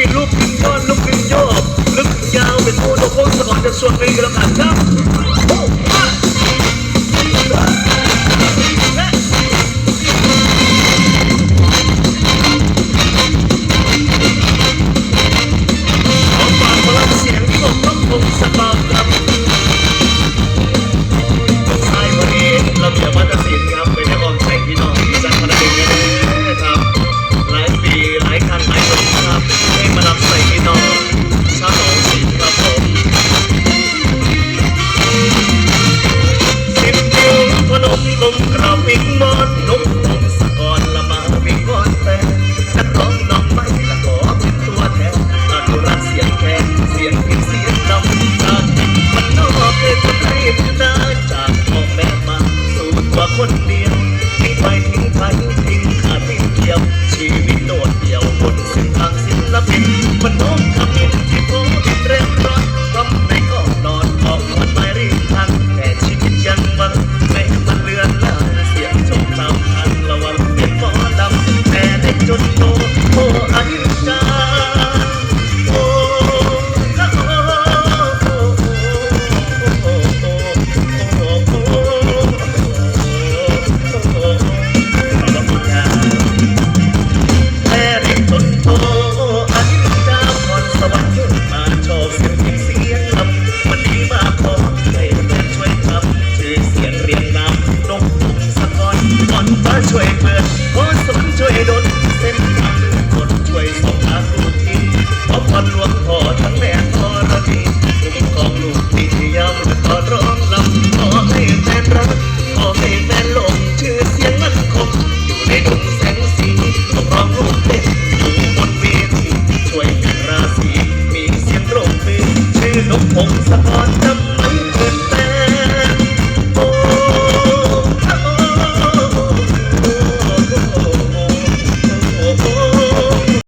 ี่ลูกขึ้นย้อนลูกขึ้นโยกลึกยาวเป็นผู้นกพงศกนจะส่วนเพงกระพันครับ Big Man, no ช่ว